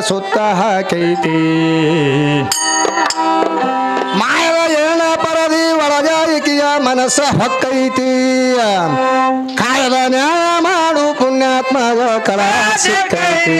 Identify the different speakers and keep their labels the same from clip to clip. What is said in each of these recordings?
Speaker 1: ಸುತ್ತ ಹಾಕೈತಿ. ಮಾಯದ ಏನ ಪರದಿ ಒಳಗ ಈಕಿಯ ಮನಸ್ಸ ಹೊಕ್ಕೈತಿ. ಕಾಯದ ನ್ಯಾಯ ಮಾಡು ಪುಣ್ಯಾತ್ಮಗ ಕಲಾ ಸಿಕ್ಕೈತಿ.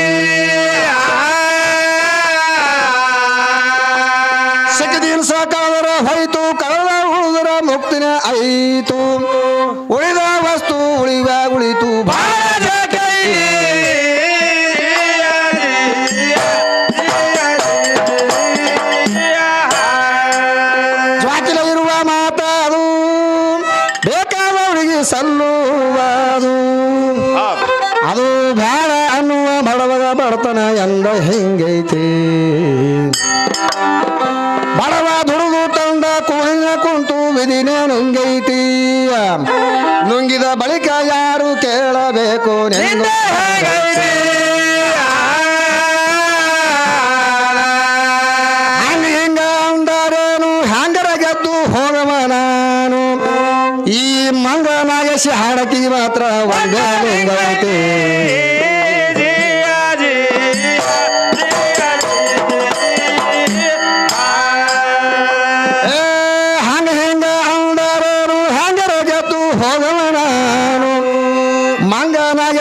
Speaker 1: সাল্লাম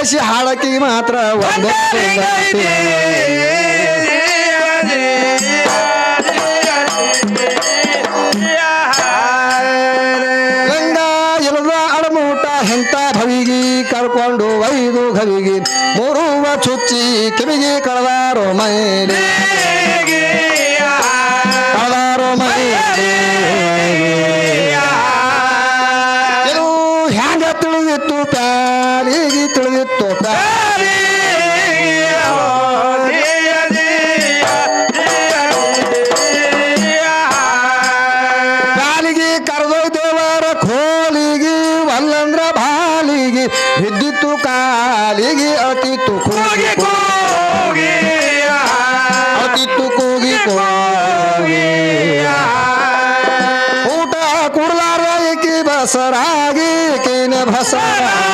Speaker 1: ನಾಗೇಶಿ ಹಾಡಕಿ ಮಾತ್ರ ಒಂದೇ ಬಿದ್ದಿತ್ತು ಕಾಲಿಗೆ ಅತಿತ್ತು ಕೂಗಿ ಅತಿತ್ತು ಕೂಗಿ ಕೂಗಿ ಊಟ ಕುಡ್ಲಾರ ಈಕಿ ಬಸರಾಗಿ ಈಕಿನ ಭಸರಾಗಿ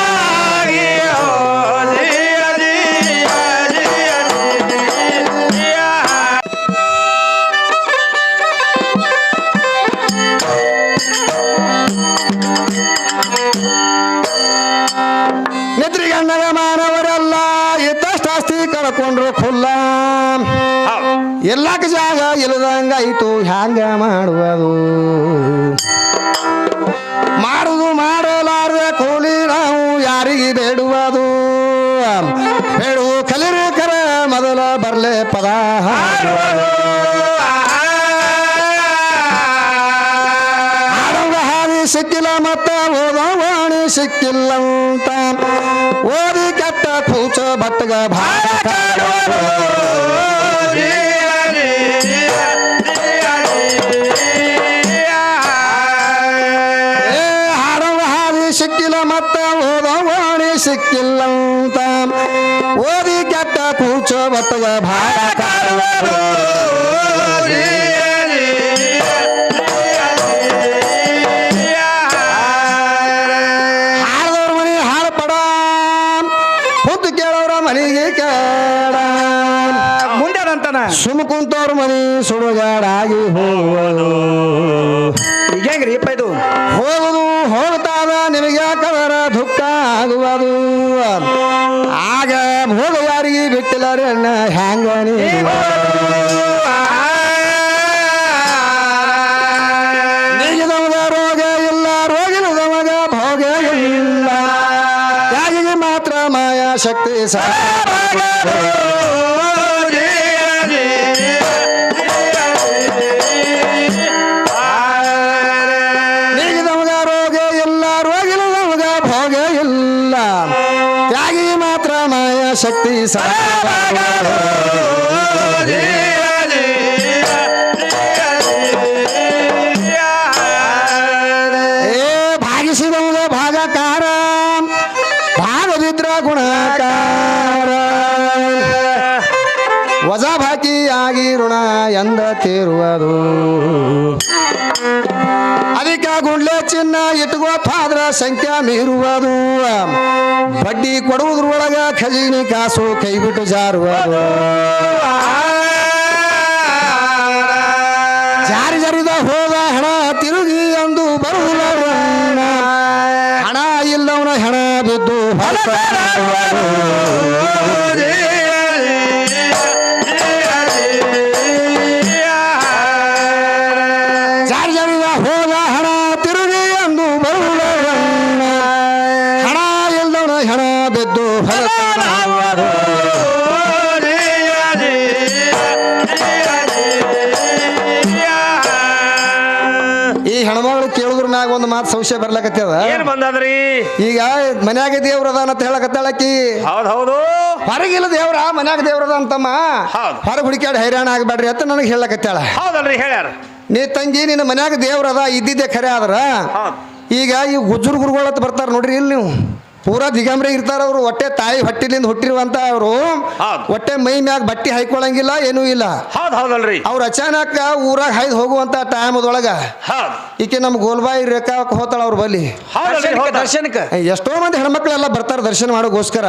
Speaker 1: ಹ್ಯಾಂಗ ಮಾಡುವುದು? ಮಾಡುದು ಮಾಡಲಾರ ಕೂಲಿ ನಾವು ಯಾರಿಗೆ ಬೇಡುವುದು? ಬೇಡುವ ಕಲಿರಿ ಕರ, ಮೊದಲ ಬರ್ಲೆ ಪದ. ಹಾದಿ ಸಿಕ್ಕಿಲ್ಲ ಮತ್ತ ಓದವಾಣಿ ಸಿಕ್ಕಿಲ್ಲಂತ. ಓದಿ ಕೆಟ್ಟ ಕೂಚ ಭಟ್ಟಗ ಭಾರ ಹೋಗುವುದು
Speaker 2: ಈಗ ಹೆಂಗ್ರಿ ಇಪ್ಪ ಇದು?
Speaker 1: ಹೋಗುದು ಹೋಗುತ್ತಾದ ನಿಮಗೆ ಯಾಕವರ ದುಃಖ ಆಗುವುದು ಆಗ ಹೋಗುವಾರಿಗೆ ಯಾರಿಗೆ ಬಿಟ್ಟಿಲ್ಲ ಅಣ್ಣ ಹ್ಯಾಂಗ ಶಕ್ತಿ ರೋಗ ಸಾಕ ಏ ಭಾಗಿಸಿದವಗ ಭಾಗಕಾರ ಭಾಗದಿದ್ರ ಗುಣಕಾರ ಋಣ ಎಂದ ತೀರುವುದು. ಅದಕ್ಕೆ ಗುಂಡ್ಲೆ ಚಿನ್ನ ಇಟ್ಕೋತಾದ್ರ ಸಂಖ್ಯಾ ಮೀರುವುದು. ಬಡ್ಡಿ ಕೊಡುವುದ್ರೊಳಗ ಖಜೀನಿ ಕಾಸು ಕೈ ಬಿಟ್ಟು ಜಾರುವುದು. ಒಂದು ಮಾತು ಸಂಶಯ ಬರ್ಲಕತ್ತದ
Speaker 3: ಏನ್ ಬಂದದ್ರಿ?
Speaker 1: ಈಗ ಮನ್ಯಾಗ ದೇವ್ರ ಅದ ಅಂತ ಹೇಳಕತ್ತಾಳಕಿ
Speaker 3: ಹೌದ್ ಹೌದು.
Speaker 1: ಹೊರಗಿಲ್ಲ ದೇವ್ರ ಮನ್ಯಾಗ ದೇವ್ರದ ಅಂತಮ್ಮ
Speaker 3: ಹೌದ್.
Speaker 1: ಹೊರಗೆ ಹುಡುಕ್ಯಾಡ ಹೈರಾಣ ಆಗಬೇಡ್ರಿ ಅಂತ ನನಗೆ ಹೇಳಕತ್ತಾಳ.
Speaker 3: ಹೌದಲ್ರಿ ಹೇಳ್ಯಾರ.
Speaker 1: ನೀ ತಂಗಿ ನಿನ್ನ ಮನ್ಯಾಗ ದೇವ್ರದ ಇದ್ದಿದ್ದೆ ಖರೆ ಆದ್ರ. ಈಗ ಈ ಗುಜ್ಜುರ್ ಗುರುಗಳು ಅಂತ ಬರ್ತಾರ ನೋಡ್ರಿ ಇಲ್ಲಿ ನೀವು. ಪೂರಾ ದಿಗಂಬ್ರಿ ಇರ್ತಾರ ಅವರು. ಹೊಟ್ಟೆ ತಾಯಿ ಹೊಟ್ಟಿಲಿಂದ ಹುಟ್ಟಿರುವಂತ ಅವರು.
Speaker 3: ಹೌದ್.
Speaker 1: ಹೊಟ್ಟೆ ಮೈ ಮ್ಯಾಗ ಬಟ್ಟಿ ಹಾಯ್ಕೊಳಂಗಿಲ್ಲ ಏನೂ ಇಲ್ಲ.
Speaker 3: ಹೌದ್ ಹೌದಲ್ರಿ.
Speaker 1: ಅವ್ರು ಅಚಾನಕ್ ಊರಾಗ ಹೈದ್ ಹೋಗುವಂತ ಟೈಮದೊಳಗ
Speaker 3: ಹೌದ್.
Speaker 1: ಈಕೆ ನಮ್ಮ ಗೋಲ್ಬಾಯಿ ರೇಖಾ ಹೋತಾಳ ಅವ್ರ ಬಲಿ
Speaker 3: ಹೌದಲ್ರಿ
Speaker 2: ದರ್ಶನಕ್ಕೆ
Speaker 1: ಎಷ್ಟೋ ಮಂದಿ ಹೆಣ್ಮಕ್ಳೆಲ್ಲ ಬರ್ತಾರೆ ದರ್ಶನ ಮಾಡೋಗೋಸ್ಕರ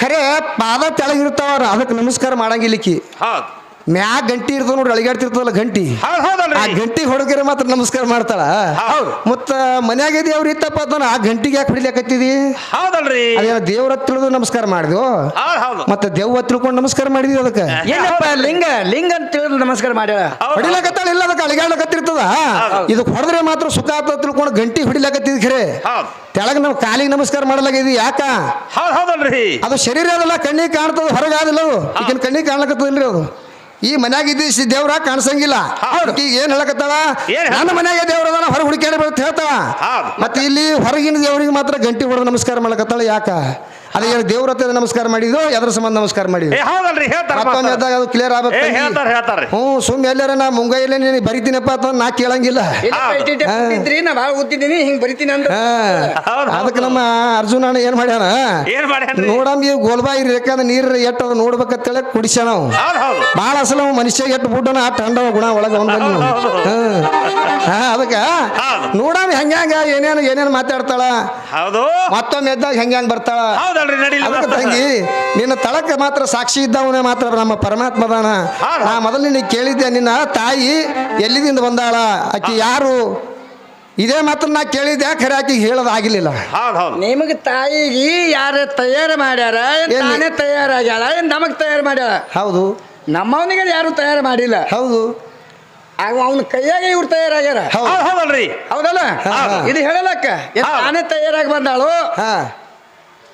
Speaker 1: ಖರೆ ಪಾದ ತೆಳಗಿರ್ತಾವ ಅದಕ್ಕೆ ನಮಸ್ಕಾರ ಮಾಡಂಗಿಲ್ಲಿಕ್ಕಿ
Speaker 3: ಹೌದ್.
Speaker 1: ಮ್ಯಾಗ ಗಂಟಿ ಇರ್ತದ ನೋಡ್ರಿ ಅಳಿಗಾಡ್ತಿರ್ತದಲ್ಲ ಗಂಟಿ.
Speaker 3: ಹೌದ್
Speaker 1: ಆ ಗಂಟಿ ಹೊಡಗಿರ ಮಾತ್ರ ನಮಸ್ಕಾರ ಮಾಡ್ತಾಳ.
Speaker 3: ಹೌದು.
Speaker 1: ಮತ್ತ ಮನ್ಯಾಗ ದೇವ್ರ ಇತ್ತಪ್ಪ ಅದನ್ನ ಆ ಗಂಟಿಗೆ ಯಾಕೆ ಹೊಡಿಲಿಕತ್ತಿದಿ?
Speaker 3: ಹೌದಲ್ರಿ.
Speaker 1: ಅದೇನ ದೇವ್ರ ತಿಳಿದು ನಮಸ್ಕಾರ ಮಾಡಿದ್ವು?
Speaker 3: ಹೌದ್ ಹೌದು.
Speaker 1: ಮತ್ತೆ ದೇವ್ವ ತಿಳ್ಕೊಂಡು ನಮಸ್ಕಾರ ಮಾಡಿದ್ವಿ ಅದಕ್ಕೆ?
Speaker 2: ಏನಪ್ಪ ಲಿಂಗ ಲಿಂಗ ಅಂತ ತಿಳಿದು ನಮಸ್ಕಾರ ಮಾಡ್ಯಾಳ?
Speaker 3: ಹೌದ್.
Speaker 1: ಹೊಡಿಲಕತ್ತಾಳ ಇಲ್ಲ ಅದಕ್ಕೆ ಅಳಿಗಾಡ್ಲಕತ್ತಿರ್ತದ? ಇದಕ್ಕೆ ಹೊಡೆದ್ರೆ ಮಾತ್ರ ಸುಖ ಆತ ತಿಳ್ಕೊಂಡು ಗಂಟಿ ಹೊಡಿಲಕತ್ತಿದ್ ಖರೆ.
Speaker 3: ತೆಳಗ
Speaker 1: ತೆಳಗ್ ನಾವು ಕಾಲಿಗೆ ನಮಸ್ಕಾರ ಮಾಡಲಾಗಿದ್ವಿ ಯಾಕ?
Speaker 3: ಹೌದ್ ಹೌದಲ್ರಿ.
Speaker 1: ಅದು ಶರೀರ ಅದಲ್ಲ ಕಣ್ಣಿಗೆ ಕಾಣ್ತದ ಹೊರಗಾದಿಲ್ಲ ಅದು. ಈಗಿನ ಕಣ್ಣಿಗೆ ಕಾಣ್ಲಕತ್ತದಿಲ್ರಿ ಅದು. ಈ ಮನ್ಯಾಗ ಇದ್ದಿ ದೇವ್ರ ಕಾಣಿಸಂಗಿಲ್ಲ. ಈಗ ಏನ್ ಹೇಳಕತ್ತಾವ ನನ್ನ ಮನ್ಯಾಗ ದೇವ್ರ ಅದಾನ ಹೊರಗೆ ಹುಡುಕ್ಯಾಡಿ ಹೇಳ್ತಾವ
Speaker 3: ಹೌದು.
Speaker 1: ಮತ್ತೆ ಇಲ್ಲಿ ಹೊರಗಿನ ದೇವ್ರಿಗೆ ಮಾತ್ರ ಗಂಟಿ ಹೊಡೆದು ನಮಸ್ಕಾರ ಮಾಡಕತ್ತಾಳ ಯಾಕ ಅದು ಏನು ದೇವ್ರ ಹತ್ರ ನಮಸ್ಕಾರ ಮಾಡಿದ್ರು ಎದ್ರ ಸಂಬಂಧ ನಮಸ್ಕಾರ ಮಾಡಿದ್ರು
Speaker 3: ಏ ಹೌದಲ್ರಿ ಹೇಳ್ತಾರ
Speaker 1: ಮತ್ತೊಮ್ಮೆ ಎದ್ದಾಗ ಅದು ಕ್ಲಿಯರ್
Speaker 3: ಏ
Speaker 1: ಆಗ್ಬೇಕು
Speaker 3: ಹೇಳ್ತಾರ ಹೇಳ್ತಾರ್ರಿ.
Speaker 1: ಹ್ಞೂ ಸುಮ್ ಎಲ್ಲಾರ ನಾ ಮುಂಗೈಲೆ ನೀನು ಬರಿತೀನಪ್ಪ ಅಂತ ನಾ ಕೇಳಂಗಿಲ್ಲ.
Speaker 2: ಇದ್ರಿ ನಾ ಭಾಳ ಓದ್ತಿದ್ದೀನಿ ಹಿಂಗ್ ಬರಿತೀನಿ ಅಂದ್ರೆ.
Speaker 1: ಹಾ.
Speaker 3: ಹೌದ್ ಹೌದ್.
Speaker 1: ಅದಕ್ಕೆ ನಮ್ಮ ಅರ್ಜುನ ಅಣ್ಣ ಏನ್ ಮಾಡ್ಯಾನ?
Speaker 3: ಏನ್ ಮಾಡ್ಯಾನ್ರಿ?
Speaker 1: ನೋಡಮ್ ಈ ಗೋಲ್ಬಾ ರೇಖಾದ ನೀರು ಎಟ್ಟು ಅದು ನೋಡ್ಬೇಕಂತೇಳಿ ಕುಡಿಸ್ಯಾನ ನಾವು
Speaker 3: ಹೌದ್ ಹೌದು.
Speaker 1: ಭಾಳ ಅಸಲ ಮನುಷ್ಯ ಎಟ್ಟು ಬಿಟ್ಟು ಆ ತಂಡವ ಗುಣ ಒಳಗೆ ಒಂದ್ ಬಂದ್. ಹಾ. ಅದಕ್ಕ?
Speaker 3: ಹೌದು.
Speaker 1: ನೋಡಮ್ ಹೆಂಗ್ಯಾಂಗ ಏನೇನು ಏನೇನು ಮಾತಾಡ್ತಾಳ?
Speaker 3: ಹೌದು.
Speaker 1: ಮತ್ತೊಮ್ಮೆ ಎದ್ದಾಗ ಹೆಂಗ್ಯಾಂಗ ಬರ್ತಾಳ? ಅದಕ್ಕೆ ತಂಗಿ ನಿನ್ನ ತಳಕ್ಕೆ ಮಾತ್ರ ಸಾಕ್ಷಿ ಇದ್ದವನೇ ಮಾತ್ರ ನಮ್ಮ ಪರಮಾತ್ಮ ಅದಾನ. ನಾ ಮೊದಲು ನಿನಗೆ ಕೇಳಿದ್ದೆ ನಿನ್ನ ತಾಯಿ ಎಲ್ಲಿದಿಂದ ಬಂದಾಳ? ಆಕೆ ಯಾರು? ಇದೇ ಮಾತ್ರ ನಾ ಕೇಳಿದ್ದೆ ಖರೆ ಆಕಿಗೆ ಹೇಳೋದು ಆಗಿರ್ಲಿಲ್ಲ
Speaker 3: ಹೌದ್ ಹೌದು
Speaker 2: ನಿಮಗೆ ತಾಯಿಗೆ ಯಾರು ತಯಾರು ಮಾಡ್ಯಾರ ಏನ್? ತಾನೇ ತಯಾರಾಗ್ಯಾಳ ಏನ್ ನಮಗ್ ತಯಾರು ಮಾಡ್ಯಾಳ?
Speaker 1: ಹೌದು.
Speaker 2: ನಮ್ಮವನಿಗೆ ಯಾರು ತಯಾರು ಮಾಡಿಲ್ಲ.
Speaker 1: ಹೌದು.
Speaker 2: ಆಗ ಅವನ ಕೈಯಾಗ ಇವ್ರು ತಯಾರಾಗ್ಯಾರ.
Speaker 1: ಹೌದು.
Speaker 3: ಹೌದ್ ಹೌದಲ್ರಿ.
Speaker 2: ಹೌದಲ್ಲ?
Speaker 1: ಹಾ, ಹಾ.
Speaker 2: ಇದು ಹೇಳಲಕ್ಕ ಏನ್. ತಾನೇ ತಯಾರಾಗಿ ಬಂದಾಳು?
Speaker 1: ಹಾ.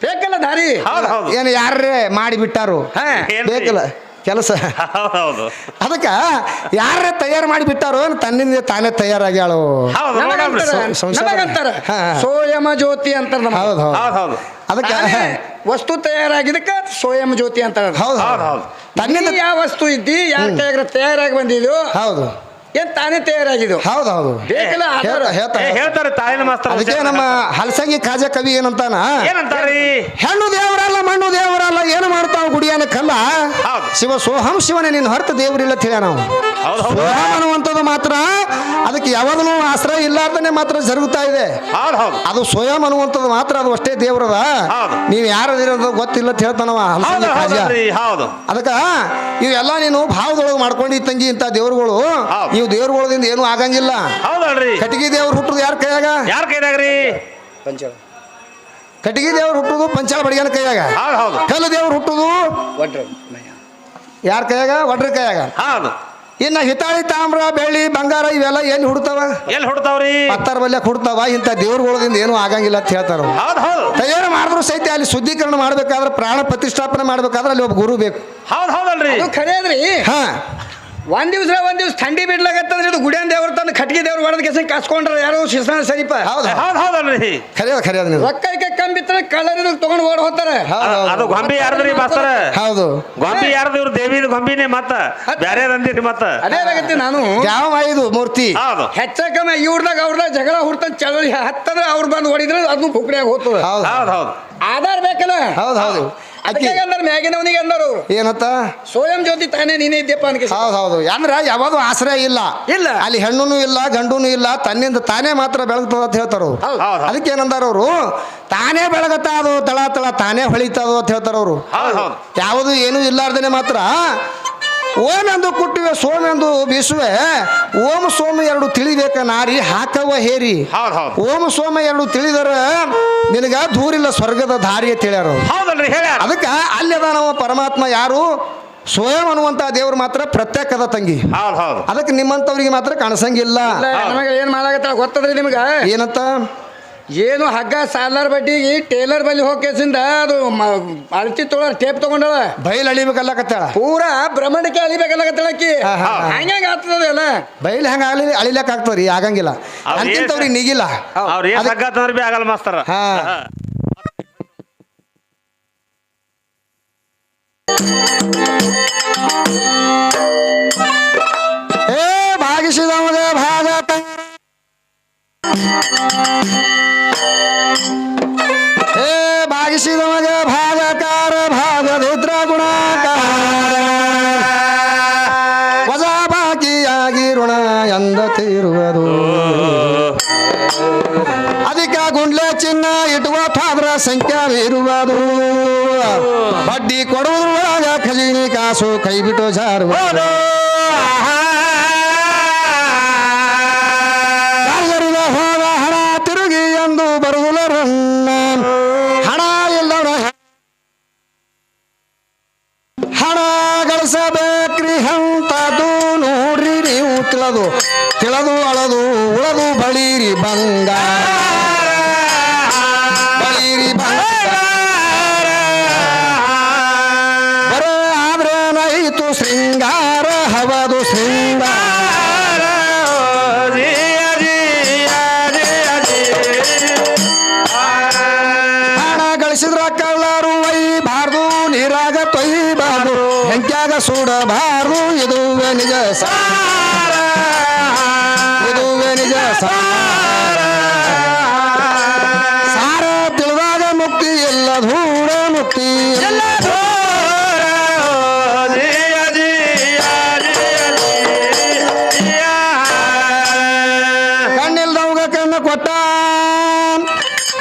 Speaker 2: ಬೇಕಲ್ಲ ದಾರಿ?
Speaker 3: ಹೌದ್ ಹೌದು.
Speaker 1: ಏನು ಯಾರೇ ಮಾಡಿ ಬಿಟ್ಟಾರು?
Speaker 2: ಹಾ.
Speaker 3: ಏನ್ರಿ?
Speaker 1: ಬೇಕಲ್ಲ ಕೆಲಸ.
Speaker 3: ಅದಕ್ಕೆ ಹೌದು
Speaker 1: ಅದಕ್ಕ ಯಾರೇ ತಯಾರು ಮಾಡಿ ಬಿಟ್ಟಾರೋ ತನ್ನಿಂದ ತಾನೇ ತಯಾರಾಗ್ಯಾಳು?
Speaker 3: ಹೌದು ನೋಡಲ್ರಿ
Speaker 2: ನಮಗಂತಾರ
Speaker 1: ಸಂ- ಸಂಸಾರ.
Speaker 2: ನಮಗಂತಾರ.
Speaker 1: ಹಾ, ಹಾ.
Speaker 2: ಸೋಯಮ ಜ್ಯೋತಿ ಅಂತ ನಮಗ.
Speaker 1: ಹೌದು ಹೌದು.
Speaker 3: ಹೌದ್ ಹೌದು.
Speaker 1: ಅದಕ್ಕೆ
Speaker 2: ತಾನೇ ವಸ್ತು ತಯಾರಾಗಿದ್ದಕ್ಕ ಸೋಯಮ ಜ್ಯೋತಿ ಅಂತ
Speaker 1: ಹೌದು
Speaker 3: ಹೌದ್.
Speaker 1: ತನ್ನಿಂದ
Speaker 2: ಯಾವ ವಸ್ತು ಇದ್ದಿ ಯಾರ ತಯಾರಾಗಿ ಬಂದಿದ್ದು
Speaker 1: ಹೌದು.
Speaker 2: ಏನ್ ತಾನೇ ತಯಾರಾಗಿದ್ದು?
Speaker 1: ಹೌದು ಹೌದು
Speaker 2: ಬೇಕಲ್ಲ ಆಧಾರ.
Speaker 1: ಹೇಳ್ತಾ ಹೇಳ್ತಾರೆ.
Speaker 3: ಹೇಳ್ತಾರೆ ತಾಯಿನ ಮಾಸ್ತರ್
Speaker 1: ಅದಕ್ಕೆ ನಮ್ಮ ಹಲಸಂಗಿ ಕಾಜ ಕವಿ ಏನಂತಾನ? ಹೆಣ್ಣು ದೇವರಲ್ಲ ಮಣ್ಣು ದೇವರಲ್ಲ ಏನು ಮಾಡ್ತಾವ ಗುಡಿಯನ ಕಲ್ಲ?
Speaker 3: ಹೌದು.
Speaker 1: ಶಿವ ಸೋಹಂ ಶಿವನೇ ನಿನ್ನ ಹೊರತು ದೇವರಿಲ್ಲ ತಿಳಿಯ ನಾವು
Speaker 3: ಹೌದ್ ಹೌದು.
Speaker 1: ಸೋಹಂ ಅನ್ನುವಂಥದ್ದು ಮಾತ್ರ ಅದಕ್ಕೆ ಯಾವಾಗಲೂ ಆಶ್ರಯ ಇಲ್ಲಾರ್ದನೆ ಮಾತ್ರ ಜರುಗುತ್ತಾ ಇದೆ.
Speaker 3: ಹೌದ್ ಹೌದು.
Speaker 1: ಅದು ಸ್ವಯಂ ಅನ್ನುವಂಥದ್ದು ಮಾತ್ರ ಅದು ಅಷ್ಟೇ ದೇವರದ.
Speaker 3: ಹೌದು.
Speaker 1: ನೀವು ಯಾರದಿರೋದು ಗೊತ್ತಿಲ್ಲ ಅಂತ ಹೇಳ್ತಾನವ
Speaker 3: ಹೌದು
Speaker 1: ಹಲಸಂಗಿ ಕಾಜ.
Speaker 3: ಹೌದು
Speaker 1: ಅದಕ್ಕ ಇವೆಲ್ಲ ನೀನು ಭಾವದೊಳಗೆ ಮಾಡ್ಕೊಂಡು ತಂಗಿ ಇಂಥ ದೇವ್ರುಗಳು
Speaker 3: ಹೌದು.
Speaker 1: ಇವು ದೇವ್ರುಗಳದಿಂದ ಏನು ಆಗಂಗಿಲ್ಲ.
Speaker 3: ಹೌದಲ್ರಿ.
Speaker 1: ಕಟ್ಟಿಗೆ ದೇವ್ರು ಹುಟ್ಟುದು ಯಾರ ಕೈಯಾಗ?
Speaker 3: ಯಾರ ಕೈದಾಗ್ರಿ
Speaker 2: ಪಂಚಳ.
Speaker 1: ಕಟ್ಟಿಗೆ ದೇವ್ರು ಹುಟ್ಟುದು ಪಂಚಾಳ ಬಡಿಗನ ಕೈಯಾಗ.
Speaker 3: ಹೌದ್ ಹೌದು.
Speaker 1: ಕಲ್ಲು ದೇವ್ರು ಹುಟ್ಟುದು
Speaker 2: ಒಡ್ರ
Speaker 1: ಯಾರ ಕೈಯಾಗ? ಒಡ್ರ ಕೈಯಾಗ.
Speaker 3: ಹೌದು.
Speaker 1: ಇನ್ನ ಹಿತಾಳಿ ತಾಮ್ರ ಬೆಳ್ಳಿ ಬಂಗಾರ ಇವೆಲ್ಲ ಎಲ್ಲಿ ಹುಡ್ತಾವ?
Speaker 3: ಎಲ್ಲಿ ಹುಡ್ತಾವ್ರಿ?
Speaker 1: ಪತ್ತಾರ ಬಲ್ಯ ಹುಡ್ತಾವ ಇಂಥ ದೇವ್ರಗಳಿಂದ ಏನು ಆಗಂಗಿಲ್ಲ ಅಂತ ಹೇಳ್ತಾರ.
Speaker 3: ಹೌದು.
Speaker 1: ತಯಾರು ಮಾಡಿದ್ರು ಸಹಿತ ಅಲ್ಲಿ ಶುದ್ಧೀಕರಣ ಮಾಡ್ಬೇಕಾದ್ರೆ ಪ್ರಾಣ ಪ್ರತಿಷ್ಠಾಪನೆ ಮಾಡ್ಬೇಕಾದ್ರೆ ಅಲ್ಲಿ ಒಬ್ಬ ಗುರು ಬೇಕು.
Speaker 3: ಹೌದ್ ಹೌದಲ್ರಿ.
Speaker 2: ಅದು ಖರೆ ಅದ್ರಿ.
Speaker 1: ಹಾ.
Speaker 2: ಒಂದ್ ದಿವಸ ಒಂದ್ ದಿವಸ ಥಂಡಿ ಬಿಡ್ಲಾಗತ್ತಂದ್ರೆ ಇದು ಗುಡಿಯನ್ ದೇವ್ರ ತಂದು ಕಟ್ಗೆ ದೇವ್ರ ಒಡೆದ ಕೆಸ ಕಾಸ್ಕೊಂಡ್ರ ಯಾರು ಶಿಸ್ತಾನ ಸರಿಪ?
Speaker 1: ಹೌದು
Speaker 3: ಹೌದು. ಹೌದಲ್ರಿ
Speaker 1: ಖರೆಯದ ಖರೆಯದ ನೀವು
Speaker 2: ರೊಕ್ಕಕ್ಕೆ ಕಂಬಿತ್ತಂದ್ರೆ ಕಳ್ಳರ್ ಇದು ತಗೊಂಡ್ ಓಡ್ ಹೋಗ್ತಾರೆ.
Speaker 1: ಹೌದು
Speaker 3: ಅದು ಗೊಂಬಿ ಯಾರದ್ರಿ ಮಾಸ್ತರ
Speaker 1: ಹೌದು.
Speaker 3: ಗೊಂಬಿ ಯಾರ್ದು ಇವ್ರು? ದೇವಿದ ಗೊಂಬಿನೇ ಮತ್ತ. ಬ್ಯಾರೆ ಅಂದಿರಿ ಮತ್ತ?
Speaker 2: ಅದೇ ಆಗತ್ತೆ ನಾನು.
Speaker 1: ಯಾವ ಇದು ಮೂರ್ತಿ.
Speaker 3: ಹೌದು.
Speaker 2: ಹೆಚ್ಚಕಮ್ಮ ಇವ್ರದಾಗ ಅವ್ರದಾಗ ಜಗಳ ಹುಡ್ತ ಚಳಿ ಹತ್ತಂದ್ರೆ ಅವ್ರು ಬಂದು ಹೊಡಿದ್ರೆ ಅದು ಪುಕ್ಡಿಯಾಗ ಹೋಗ್ತದೆ.
Speaker 1: ಹೌದು.
Speaker 3: ಹೌದು ಹೌದು.
Speaker 2: ಆಧಾರ ಬೇಕಲ್ಲ?
Speaker 1: ಹೌದು ಹೌದು. ಆಕಿ
Speaker 2: ಅಂದಾರ? ಮ್ಯಾಗಿನವನಿಗೆ ಅಂದಾರ. ಅವ್ರು
Speaker 1: ಏನತ್ತ?
Speaker 2: ಸ್ವಯಂ ಜ್ಯೋತಿ ತಾನೇ ನೀನೇ ಇದ್ಯಪ್ಪ ಅನ್ಕೆ
Speaker 1: ಹೌದು ಹೌದು. ಅಂದ್ರೆ ಯಾವಾಗೂ ಆಶ್ರಯ ಇಲ್ಲ.
Speaker 2: ಇಲ್ಲ.
Speaker 1: ಅಲ್ಲಿ ಹೆಣ್ಣುನು ಇಲ್ಲ ಗಂಡುನು ಇಲ್ಲ ತನ್ನಿಂದ ತಾನೇ ಮಾತ್ರ ಬೆಳಗ್ತದ ಅಂತ ಹೇಳ್ತಾರ ಅದಕ್ಕೆ ಏನಂದಾರ ಅವರು ತಾನೇ ಬೆಳಗತ್ತ ಅದು ತಳ ತಳ ತಾನೇ ಹೊಳಿತದು ಅಂತ ಹೇಳ್ತಾರ ಅವರು
Speaker 3: ಹೌದು ಹೌದು.
Speaker 1: ಯಾವುದು ಏನೂ ಇಲ್ಲಾರ್ದೇನೆ ಮಾತ್ರ ಓಮೆಂದು ಕುಟ್ಟಿವೆ ಸೋಮೆಂದು ಬೀಸುವೆ ಓಂ ಸೋಮ ಎರಡು ತಿಳಿಬೇಕ ನಾರಿ ಹಾಕವ ಹೇರಿ.
Speaker 3: ಹೌದು ಹೌದು.
Speaker 1: ಓಂ ಸೋಮ ಎರಡು ತಿಳಿದರ ನಿನಗ ದೂರಿಲ್ಲ ಸ್ವರ್ಗದ ದಾರಿ ಅಂತ ಹೇಳ್ಯಾರ ಅದಕ್ಕೆ ಅಲ್ಲಿ ನಾವು ಪರಮಾತ್ಮ ಯಾರು? ಸ್ವಯಂ ಅನ್ನುವಂತ ದೇವ್ರು ಮಾತ್ರ ಪ್ರತ್ಯೇಕದ ತಂಗಿ.
Speaker 3: ಹೌದು ಹೌದು.
Speaker 1: ಅದಕ್ಕೆ ನಿಮ್ಮಂಥವ್ರಿಗೆ ಮಾತ್ರ ಕಾಣಿಸಂಗಿಲ್ಲ.
Speaker 2: ನಮಗೆ ಏನ್ ಮಾಡಾಗತ್ತ ಗೊತ್ತದ್ರಿ ನಿಮ್ಗೆ?
Speaker 1: ಏನಂತ?
Speaker 2: ಏನು ಹಗ್ಗ ಸಾಲಾರ್ ಬಡ್ಡಿಗೆ ಟೇಲರ್ ಬಲ್ಲಿ ಹೋಗ್ಕೇಸಿಂದ ಅದು ಅಳತಿ ತೊಗೊಳ ಟೇಪ್ ತಗೊಂಡಳ.
Speaker 1: ಬೈಲ್ ಅಳಿಬೇಕಲ್ಲಕತ್ತಾಳ.
Speaker 2: ಪೂರಾ ಭ್ರಮಣಕ್ಕೆ ಅಳಿಬೇಕಲ್ಲ ಆಕಿ.
Speaker 1: ಹಾ, ಹಾ, ಹಾ.
Speaker 2: ಹಂಗ ಆಗ್ತದಲ್ಲ
Speaker 1: ಬೈಲ್ ಹೆಂಗ ಆಗಲಿ ಅಳಿಲಕ್ ಆಗ್ತದ್ರಿ ಆಗಂಗಿಲ್ಲ. ಅಂತಿಂತವ್ರಿಗೆ ನಿಗಿಲ್ಲ.
Speaker 3: ಅವ್ರ ಏನ್
Speaker 1: ಅದಕ್ಕೆ-
Speaker 3: ಹಗ್ಗತ್ತಂದ್ರ ಬಿ ಆಗಲ್ಲ ಮಾಸ್ತರ.
Speaker 1: ಹಾ. ಏ ಭಾಗಿಸಿದವಗ ಭಾಗತ ಫಾದ್ರ ಸಂಖ್ಯಾ ಇರುವುದು ಬಡ್ಡಿ ಕೊಡುವುದರೊಳಗ ಖಜೀನಿ ಕಾಸು ಕೈ ಬಿಟ್ಟು ಜಾರು ಹೋದ ಹಣ ತಿರುಗಿ ಎಂದು ಬರುವುದಿಲ್ಲ ರನ್ನ ಹಣ ಇಲ್ಲವರ ಹಣ ಗಳಿಸಬೇಕ್ರಿ ಅಂತದು ನೋಡ್ರಿ ನೀವು. ತಿಳದು ತಿಳದು ಅಳದು ಉಳದು ಬಳೀರಿ ಬಂಗಾರ. ಸಾರ ನಿಜ ಸಾರ ಸಾರ ತಿಳಿದಾಗ ಮುಕ್ತಿ ಎಲ್ಲ ಧೂಳ ಮುಕ್ತಿ ಎಲ್ಲ ಕಣ್ಣಿಲ್ದವ್ಗ ಕಣ್ಣ ಕೊಟ್ಟ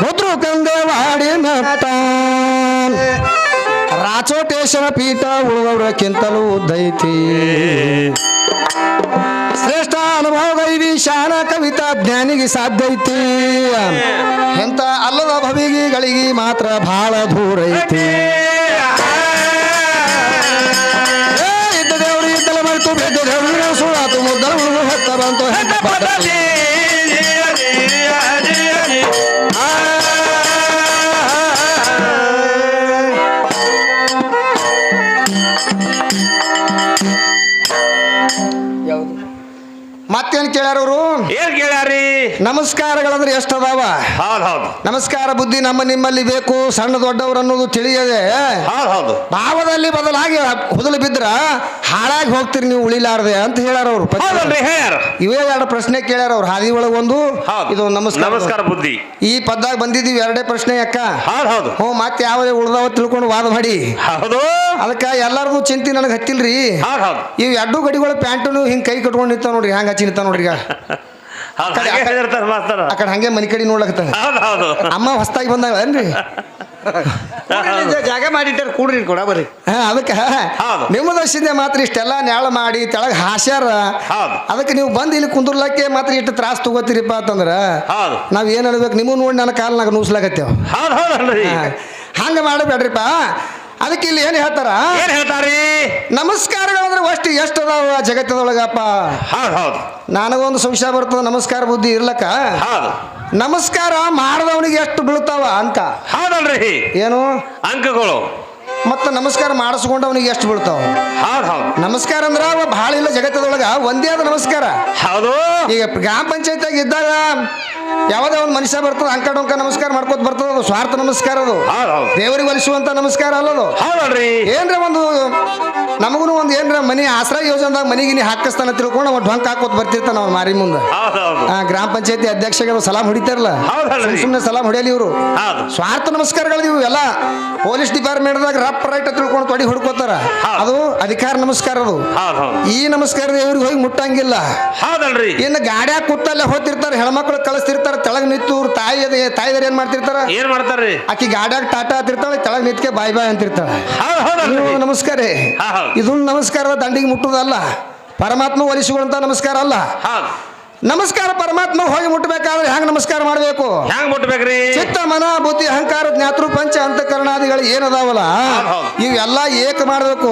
Speaker 1: ಹುದ್ರು ಕಂದೆ ವಾಡಿ ನಟ್ಟ ರಾಚೋಟೇಶ್ವರ ಪೀಠ ಉಳಿದವ್ರಕ್ಕಿಂತಲೂ ಉದ್ದೈತಿ. ಜ್ಞಾನಿಗೆ ಸಾಧ್ಯ ಐತಿ. ಎಂತ ಅಲ್ಲದ ಭವಿಗಿಗಳಿಗೆ ಮಾತ್ರ ಬಹಳ ದೂರ ಐತಿ. ಇದ್ದ ದೇವರು ಇದ್ದಲ ಮರೆತು ಬೆದ್ದ ದೇವರು, ಸುಳಾತು ಮುದ್ದಲ ಹುಡುಗ ಹೊತ್ತ ಬಂತು, ಹೆತ್ತ ನಮಸ್ಕಾರಗಳಂದ್ರೆ ಎಷ್ಟದಾವ?
Speaker 3: ಅದಾವ ಹೌದು.
Speaker 1: ನಮಸ್ಕಾರ ಬುದ್ಧಿ ನಮ್ಮ ನಿಮ್ಮಲ್ಲಿ ಬೇಕು ಸಣ್ಣ ದೊಡ್ಡವರು ಅನ್ನೋದು ತಿಳಿಯದೆ.
Speaker 3: ಹೌದ್
Speaker 1: ಭಾವದಲ್ಲಿ ಬದಲಾಗಿ ಹುದಲು ಬಿದ್ರ ಹಾಳಾಗಿ ಹೋಗ್ತೀರಿ ನೀವು ಉಳಿಲಾರದೆ ಅಂತ ಹೇಳ್ಯಾರ ಅವ್ರು. ಇವೇ ಎರಡು ಪ್ರಶ್ನೆ ಕೇಳ್ಯಾರ ಅವ್ರು. ಹಾದಿ ಒಳಗೆ ಒಂದು ಇದು ನಮಸ್ಕಾರ
Speaker 3: ನಮಸ್ಕಾರ ಬುದ್ಧಿ.
Speaker 1: ಈ ಪದ್ದಾಗ ಬಂದಿದ್ದೀವಿ ಎರಡೇ ಪ್ರಶ್ನೆ ಅಕ್ಕ.
Speaker 3: ಹೌದ್
Speaker 1: ಹ್ಞೂ ಮತ್ತೆ ಯಾವ ಉಳ್ದಾವ ತಿಳ್ಕೊಂಡು ವಾದ ಮಾಡಿ.
Speaker 3: ಹೌದು.
Speaker 1: ಅದಕ್ಕೆ ಚಿಂತೆ ನನಗೆ ಹತ್ತಿಲ್ರಿ. ಇವ್ ಎರಡು ಗಡಿಗಳು ಪ್ಯಾಂಟನು ಹಿಂಗ್ ಕೈ ಕಟ್ಕೊಂಡು ನಿಂತ ನೋಡ್ರಿ ಹ್ಯಾಂಗ ಹಚ್ಚಿ ನಿಂತ ನೋಡ್ರಿ ಈಗ. ಆ ಕಡೆ ಹಂಗೆ ಮನಿ ಕಡೆ ನೋಡ್ಲಕತ್ತಾನೆ.
Speaker 3: ಹೌದು
Speaker 1: ಅಮ್ಮ ಹೊಸ್ತಾಗಿ ಬಂದಾಗ ಏನ್ರಿ?
Speaker 2: ಜಾಗ ಮಾಡಿಟ್ಟಾರ ಕೂಡ್ರಿ ಕೊಡ ಬರ್ರಿ.
Speaker 1: ಹಾ ಅದಕ್ಕೆ
Speaker 3: ಹೌದು.
Speaker 1: ನಿಮ್ಮ ದರ್ಶನ ಮಾತ್ರ ಇಷ್ಟೆಲ್ಲ ನೆಳ ಮಾಡಿ ತೆಳಗ್ ಹಾಸ್ಯಾರ.
Speaker 3: ಹೌದು.
Speaker 1: ಅದಕ್ಕೆ ನೀವು ಬಂದು ಇಲ್ಲಿ ಕುಂದ್ರಲಕ್ಕೆ ಮಾತ್ರ ಇಷ್ಟು ತ್ರಾಸ ತಗೋತೀರಿಪ್ಪ ಅಂತಂದ್ರ
Speaker 3: ಹೌದು.
Speaker 1: ನಾವ್ ಏನ್ ಹೇಳ್ಬೇಕು ನಿಮ್ಮ ನೋಡಿ ನನ್ನ ಕಾಲ್ನಾಗ
Speaker 3: ಹೌದಲ್ರಿ
Speaker 1: ಹಂಗ ಮಾಡಬೇಡ್ರಿಪ್ಪ. ಅದಕ್ಕೆ ಇಲ್ಲಿ ಏನ್ ಹೇಳ್ತಾರ?
Speaker 3: ಏನ್ ಹೇಳ್ತಾರಿ?
Speaker 1: ನಮಸ್ಕಾರಗಳಂದ್ರೆ ಅಷ್ಟು ಎಷ್ಟು ಅದಾವ ಜಗತ್ತದೊಳಗಪ್ಪ
Speaker 3: ಹೌದು ಹೌದು.
Speaker 1: ನನಗೊಂದು ಸಂಶಯ ಬರ್ತದ ನಮಸ್ಕಾರ ಬುದ್ಧಿ ಇರ್ಲಕ್ಕ?
Speaker 3: ಹೌದು.
Speaker 1: ನಮಸ್ಕಾರ ಮಾಡಿದವನಿಗೆ ಎಷ್ಟು ಬೀಳ್ತಾವ ಅಂಕ?
Speaker 3: ಹೌದಲ್ರಿ.
Speaker 1: ಏನು?
Speaker 3: ಅಂಕಗಳು.
Speaker 1: ಮತ್ತೆ ನಮಸ್ಕಾರ ಮಾಡಿಸ್ಕೊಂಡವನಿಗೆ ಎಷ್ಟು ಬೀಳ್ತಾವ?
Speaker 3: ಹೌದು ಹೌದು.
Speaker 1: ನಮಸ್ಕಾರ ಅಂದ್ರ ಅವ ಭಾಳ ಇಲ್ಲ ಜಗತ್ತದೊಳಗ ಒಂದೇ ಆದ ನಮಸ್ಕಾರ.
Speaker 3: ಹೌದು.
Speaker 1: ಈಗ ಗ್ರಾಮ ಪಂಚಾಯತ್ ಇದ್ದಾಗ ಯಾವುದೇ ಒಂದು ಮನುಷ್ಯ ಬರ್ತದ ಅಂಕ ಡೊಂಕ ನಮಸ್ಕಾರ ಮಾಡ್ಕೋತ ಬರ್ತದ ಅದು ಸ್ವಾರ್ಥ ನಮಸ್ಕಾರ ಅದು. ದೇವರಿಗೆ ಒಲಿಸುವಂತ ನಮಸ್ಕಾರ ಅಲ್ಲದು
Speaker 3: ಹೌದಲ್ರಿ.
Speaker 1: ಏನ್ರ ಒಂದು ನಮಗೂ ಒಂದು ಏನ್ರ ಮನಿ ಆಶ್ರಯ ಯೋಜನೆದಾಗ ಮನಿಗಿನಿ ಹಾಕಿಸ್ತಾನ ತಿಳ್ಕೊಂಡು ಅವ ಡೊಂಕ ಹಾಕೋತ್ ಬರ್ತಿರ್ತಾನ ಅವ್ನ ಮಾರಿ ಮುಂದೆ. ಗ್ರಾಮ ಪಂಚಾಯತಿ ಅಧ್ಯಕ್ಷಗೆ ಸಲಾಮ್ ಹೊಡಿತಾರಲ್ಲ. ಸುಮ್ಮನೆ ಸಲಾಮ್ ಹೊಡೆಯಲಿ ಇವರು. ಸ್ವಾರ್ಥ ನಮಸ್ಕಾರಗಳು ಇವು ಎಲ್ಲ ಪೊಲೀಸ್ ಡಿಪಾರ್ಟ್ಮೆಂಟ್ದಾಗ ರಪ್ ರೈಟ್ ತಿಳ್ಕೊಂಡು ತೊಡಿ ಹುಡ್ಕೋತಾರ. ಅದು ಅಧಿಕಾರ ನಮಸ್ಕಾರ ಅದು. ಈ ನಮಸ್ಕಾರ ದೇವ್ರಿಗೆ ಹೋಗಿ ಮುಟ್ಟಂಗಿಲ್ಲ. ಇನ್ನು ಗಾಡ್ಯಾಗ ಕೂತಲ್ಲೇ ಹೋಗ್ತಿರ್ತಾರೆ ಹೆಣ್ಮಕ್ಳು ಕಳಿಸ್ತಿರ್ತಾರೆ. ತೆಳಗ್ ನಿಂತು ತಾಯಿ ಅದ ತಾಯಿದಾರ ಏನ್ ಮಾಡ್ತಿರ್ತಾರ?
Speaker 3: ಏನ್ ಮಾಡ್ತಾರ್ರಿ?
Speaker 1: ಆಕಿ ಗಾಡ್ಯಾಗ ಟಾಟಾ ಹತ್ತಿರ್ತಾಳೆ ತೆಳಗ್ ನಿಂತ್ಕೆ ಬಾಯ್ ಬಾಯ್ ಅಂತಿರ್ತಾಳೆ.
Speaker 3: ಹೌದ್ ಹೌದಲ್ರಿ
Speaker 1: ನೀವು ನಮಸ್ಕಾರ
Speaker 3: ಹಾ, ಹೌದ್.
Speaker 1: ನಮಸ್ಕಾರ ದಂಡಿಗೆ ಮುಟ್ಟುದಲ್ಲ ಪರಮಾತ್ಮ ಒಲಿಸುವಂತ ನಮಸ್ಕಾರ ಅಲ್ಲ.
Speaker 3: ಹೌದ್.
Speaker 1: ನಮಸ್ಕಾರ ಪರಮಾತ್ಮ ಹೋಗಿ ಮುಟ್ಟಬೇಕಾದ್ರೆ ಹೆಂಗ್ ನಮಸ್ಕಾರ ಮಾಡಬೇಕು?
Speaker 3: ಹೆಂಗ್ ಮುಟ್ಬೇಕ್ರಿ?
Speaker 1: ಚಿತ್ತ ಮನ ಬುದ್ಧಿ ಅಹಂಕಾರ ಜ್ಞಾತೃ ಪಂಚ ಅಂತಕರಣಾದಿಗಳು ಏನದಾವಲ್ಲ
Speaker 3: ಹೌದ್ ಹೌದ್.
Speaker 1: ಇವೆಲ್ಲ ಏಕ ಮಾಡಬೇಕು.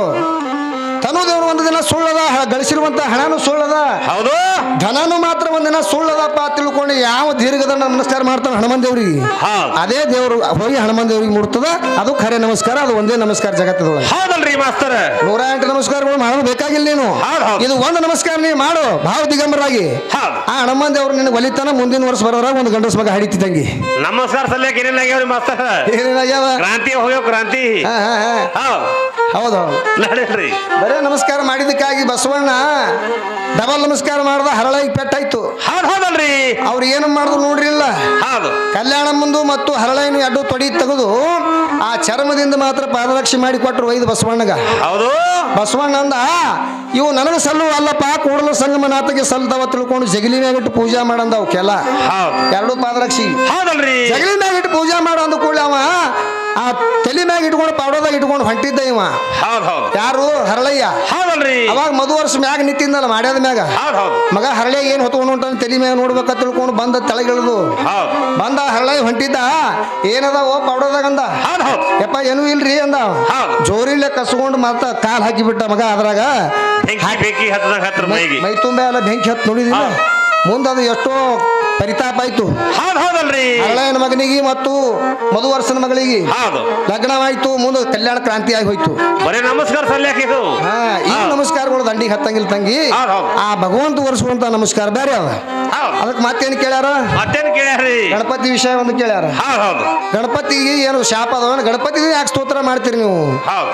Speaker 1: ತನು ದೇವರು ಒಂದು ದಿನ ಸುಳ್ಳದ ಗಳಿಸಿರುವಂತ ಹಣನು ಸುಳ್ಳದ.
Speaker 3: ಹೌದು.
Speaker 1: ಧನನು ಮಾತ್ರ ಒಂದಿನ ಸುಳ್ಳದಪ್ಪ ತಿಳ್ಕೊಂಡು ಯಾವ ದೀರ್ಘದ ನಮಸ್ಕಾರ ಮಾಡ್ತಾನೆ ಹನುಮನ್ ದೇವ್ರಿಗೆ ಅದೇ ದೇವರು ಹೋಗಿ ಹನುಮನ್ ದೇವ್ರಿಗೆ ಮುಡ್ತದ ಅದು ಖರೆ ನಮಸ್ಕಾರ ಅದು ಒಂದೇ ನಮಸ್ಕಾರ ಜಗತ್ತದೊಳಗೆ.
Speaker 3: ಹೌದಲ್ರಿ ಮಾಸ್ತರ.
Speaker 1: ನೂರ ಎಂಟು ನಮಸ್ಕಾರಗಳು ಮಾಡಲು ಬೇಕಾಗಿಲ್ಲ ನೀನು. ಇದು ಒಂದು ನಮಸ್ಕಾರ ನೀ ಮಾಡು ಭಾವ ದಿಗಂಬರಾಗಿ ಆ ಹನುಮನ್ ದೇವ್ರು ನಿನಗೆ ಒಲಿತಾನ ಮುಂದಿನ ವರ್ಷ ಬರೋರ ಒಂದು ಗಂಡಸ ಮಗ ಹಡಿತಿದ್ದಂಗೆ
Speaker 3: ನಮಸ್ಕಾರ ಸಲ್ಯಾಕ ಏನೇನಾಗ್ಯಾವ್ರಿ ಮಾಸ್ತರ?
Speaker 1: ಏನೇನಾಗ್ಯಾವ
Speaker 3: ಕ್ರಾಂತಿ ಹೋಗ್ಯಾವ ಕ್ರಾಂತಿ.
Speaker 1: ಹಾ ನಡೀರಿ. ಹಾ ನಮಸ್ಕಾರ ಮಾಡಿದಕ್ಕಾಗಿ ಬಸವಣ್ಣ ಡಬಲ್ ನಮಸ್ಕಾರ ಮಾಡ್ದ ಹರಳಾಗಿ ಪೆಟ್ಟಾಯ್ತು.
Speaker 3: ಹಾಡ್ ಹೌದಲ್ರಿ?
Speaker 1: ಅವ್ರು ಏನು ಮಾಡಿದ್ರು ನೋಡ್ರಿಲ್ಲ.
Speaker 3: ಹೌದು.
Speaker 1: ಕಲ್ಯಾಣ ಮುಂದು ಮತ್ತು ಹರಳೈನ ಅಡ್ಡು ತೊಡಿ ತೆಗೆದು ಆ ಚರ್ಮದಿಂದ ಮಾತ್ರ ಪಾದರಕ್ಷೆ ಮಾಡಿ ಕೊಟ್ಟರು ಒಯ್ದು ಬಸವಣ್ಣಗ.
Speaker 3: ಹೌದು.
Speaker 1: ಬಸವಣ್ಣ ಅಂದ ಇವು ನನಗೆ ಸಲ್ಲು ಅಲ್ಲಪ್ಪ ಕೂಡಲ ಸಂಗಮನಾಥಗೆ ಸಲ್ಲದವ ತಿಳ್ಕೊಂಡು ಜಗಲಿ ಮ್ಯಾಗಿಟ್ಟು ಪೂಜಾ ಮಾಡಂದ ಅವಕ್ಕೆಲ್ಲ ಎರಡು ಪಾದರಕ್ಷಿ.
Speaker 3: ಹೌದಲ್ರಿ.
Speaker 1: ಜಗಲಿ ಮ್ಯಾಗಿಟ್ಟು ಪೂಜಾ ಮಾಡು ಅಂದ ಕೂಡಲೇ ಅವ ಆ ತಲೆ ಮ್ಯಾಗ ಇಟ್ಕೊಂಡು ಪೌಡರ್ದಾಗ ಇಟ್ಕೊಂಡು ಹೊಂಟಿದ್ದ ಇವ.
Speaker 3: ಹೌದ್ ಹೌದ್.
Speaker 1: ಯಾರು? ಹರಳಯ್ಯ.
Speaker 3: ಹೌದಲ್ರಿ.
Speaker 1: ಅವಾಗ ಮದು ವರ್ಷ ಮ್ಯಾಗ ನಿಂತಿದ್ದಲ್ಲ ಮಾಡ್ಯಾದ ಮ್ಯಾಗ?
Speaker 3: ಹೌದ್ ಹೌದ್.
Speaker 1: ಮಗ ಹರಳೆ ಏನು ಹೊತ್ಕೊಂಡು ಹೊಂಟಾನ ತಲೆ ಮ್ಯಾಗ ನೋಡ್ಬೇಕ ತಿಳ್ಕೊಂಡು ಬಂದ ತಳಗಿಳಿದು.
Speaker 3: ಹೌದ್.
Speaker 1: ಬಂದ ಹರಳೆ ಹೊಂಟಿದ್ದ. ಏನದ ಓ ಪೌಡದಾಗ ಅಂದ.
Speaker 3: ಹೌದ್ ಹೌದ್.
Speaker 1: ಯಪ್ಪ ಏನೂ ಇಲ್ರಿ ಅಂದ.
Speaker 3: ಹೌದ್.
Speaker 1: ಜೋರಿಲ್ಲ ಕಸ್ಕೊಂಡು ಮತ್ತ ಕಾಲ್ ಹಾಕಿ ಬಿಟ್ಟ ಮಗ ಅದ್ರಾಗ.
Speaker 3: ಬೆಂಕಿ ಬೆಂಕಿ ಹತ್ತದಾಗ ಹತ್ರ ಮೈಗೆ.
Speaker 1: ಮೈ ತುಂಬ ಎಲ್ಲ ಬೆಂಕಿ ಹತ್ತು ನೋಡಿದಿಲ್ಲ. ಮುಂದೆ ಅದು ಎಷ್ಟೋ ಪರಿತಾಪ ಆಯ್ತು.
Speaker 3: ಹೌದ್ ಹೌದಲ್ರಿ.
Speaker 1: ಹರಳೆಯನ ಮಗನಿಗೆ ಮತ್ತು ಮಧುವರ್ಷನ ಮಗಳಿಗೆ
Speaker 3: ಹೌದು.
Speaker 1: ಲಗ್ನವಾಯ್ತು ಮುಂದೆ ಕಲ್ಯಾಣ ಕ್ರಾಂತಿ ಆಗಿ ಹೋಯ್ತು.
Speaker 3: ಬರೀ ನಮಸ್ಕಾರ ಸಲ್ಯಾಕ ಇದು
Speaker 1: ಹಾ ಈ. ನಮಸ್ಕಾರಗಳು ದಂಡಿಗೆ ಹತ್ತಂಗಿಲ್ಲ ತಂಗಿ.
Speaker 3: ಹೌದ್ ಹೌದ್.
Speaker 1: ಆ ಭಗವಂತ ವರ್ಷುವಂತ ನಮಸ್ಕಾರ ಬೇರೆ ಅದ.
Speaker 3: ಹೌದ್.
Speaker 1: ಅದಕ್ಕೆ ಮತ್ತೇನು ಕೇಳ್ಯಾರ?
Speaker 3: ಮತ್ತೇನ್
Speaker 1: ಗಣಪತಿ ವಿಷಯ ಒಂದು ಕೇಳ್ಯಾರ.
Speaker 3: ಹೌದ್ ಹೌದು.
Speaker 1: ಗಣಪತಿಗೆ ಏನು ಶಾಪ ಅದ ಗಣಪತಿ ಯಾಕೆ ಸ್ತೋತ್ರ ಮಾಡ್ತೀರಿ ನೀವು?
Speaker 3: ಹೌದ್.